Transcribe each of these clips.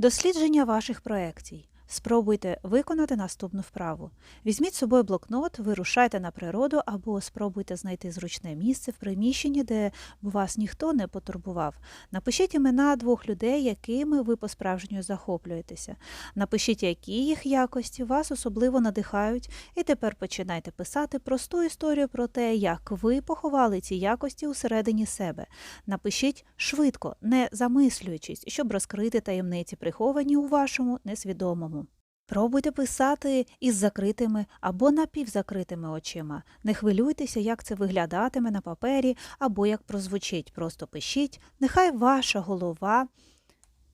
Дослідження ваших проєктів. Спробуйте виконати наступну вправу. Візьміть з собою блокнот, вирушайте на природу або спробуйте знайти зручне місце в приміщенні, де б вас ніхто не потурбував. Напишіть імена двох людей, якими ви по-справжньому захоплюєтеся. Напишіть, які їх якості вас особливо надихають, і тепер починайте писати просту історію про те, як ви поховали ці якості усередині себе. Напишіть швидко, не замислюючись, щоб розкрити таємниці, приховані у вашому несвідомому. Пробуйте писати із закритими або напівзакритими очима. Не хвилюйтеся, як це виглядатиме на папері або як прозвучить. Просто пишіть, нехай ваша голова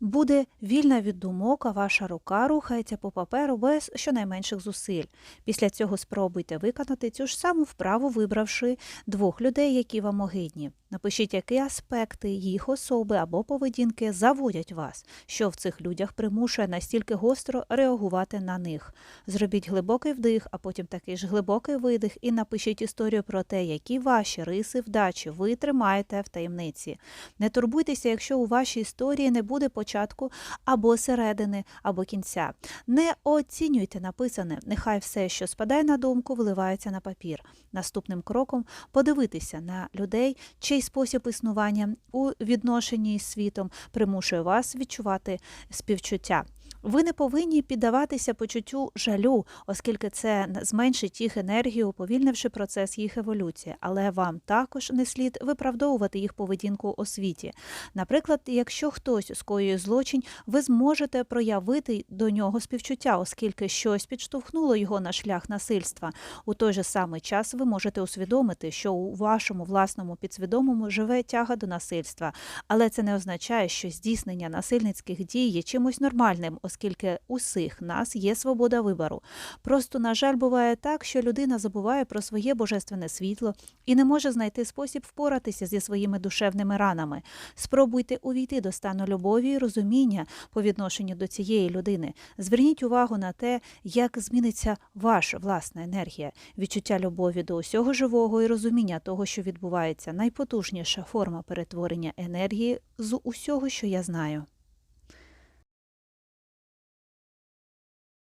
буде вільна від думок, а ваша рука рухається по паперу без щонайменших зусиль. Після цього спробуйте виконати цю ж саму вправу, вибравши двох людей, які вам огидні. Напишіть, які аспекти їх особи або поведінки заводять вас, що в цих людях примушує настільки гостро реагувати на них. Зробіть глибокий вдих, а потім такий ж глибокий видих, і напишіть історію про те, які ваші риси вдачі ви тримаєте в таємниці. Не турбуйтеся, якщо у вашій історії не буде початку або середини, або кінця. Не оцінюйте написане, нехай все, що спадає на думку, виливається на папір. Наступним кроком подивитися на людей, чий спосіб існування у відношенні з світом примушує вас відчувати співчуття. Ви не повинні піддаватися почуттю жалю, оскільки це зменшить їх енергію, уповільнивши процес їх еволюції, але вам також не слід виправдовувати їх поведінку у світі. Наприклад, якщо хтось скоює злочин, ви зможете проявити до нього співчуття, оскільки щось підштовхнуло його на шлях насильства. У той же самий час ви можете усвідомити, що у вашому власному підсвідомому живе тяга до насильства, але це не означає, що здійснення насильницьких дій є чимось нормальним, оскільки усіх нас є свобода вибору. Просто, на жаль, буває так, що людина забуває про своє божественне світло і не може знайти спосіб впоратися зі своїми душевними ранами. Спробуйте увійти до стану любові і розуміння по відношенню до цієї людини. Зверніть увагу на те, як зміниться ваша власна енергія, відчуття любові до усього живого і розуміння того, що відбувається, найпотужніша форма перетворення енергії з усього, що я знаю.